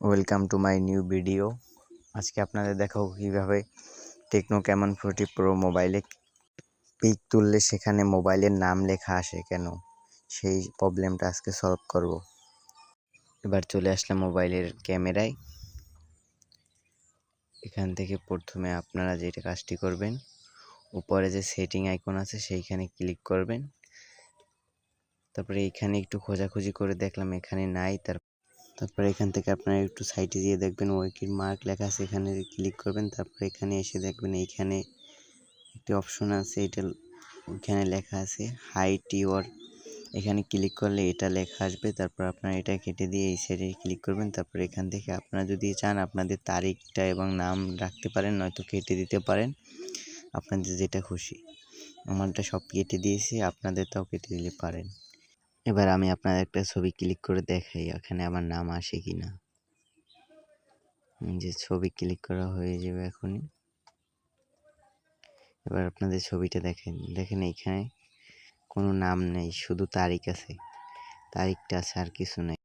Welcome to my new video আজকে আপনাদের দেখাবো কীভাবে টেকনো ক্যামন ফোরটি প্রো মোবাইলে পিক তুললে সেখানে মোবাইলের নাম লেখা আসে কেন? সেই প্রবলেমটা আজকে সলভ করব। এবার চলে আসলাম মোবাইলের ক্যামেরায় এখান থেকে প্রথমে আপনারা যেটা কাজটি করবেন, উপরে যে সেটিং আইকন আছে সেইখানে ক্লিক করবেন। তারপরে এইখানে একটু খোঁজাখুঁজি করে দেখলাম এখানে নাই, তার তারপরে এখান থেকে আপনারা একটু সাইটে গিয়ে দেখবেন ওয়াইকির মার্ক লেখা আছে, এখানে ক্লিক করবেন, তারপরে এখানে এসে দেখবেন এইখানে একটি অপশন আছে, এটা ওইখানে লেখা আছে, হাইট ইওর, এখানে ক্লিক করলে এটা লেখা আসবে, তারপর আপনারা এটা কেটে দিয়ে এই সাইডে ক্লিক করবেন, তারপর এখান থেকে আপনারা যদি চান আপনাদের তারিখটা এবং নাম রাখতে পারেন, নয়তো কেটে দিতে পারেন, আপনাদের যেটা খুশি। আমারটা সব কেটে দিয়েছি, আপনাদেরটাও কেটে দিলে পারেন। এবার আমি আপনার একটা ছবি ক্লিক করে দেখাই এখানে আমার নাম আসে কি না যে ছবি ক্লিক করা হয়ে যাবে এখনই। এবার আপনাদের ছবিটা দেখেন দেখেন এইখানে কোনো নাম নেই, শুধু তারিখ আছে। তারিখটা আছে আর কিছু নেই।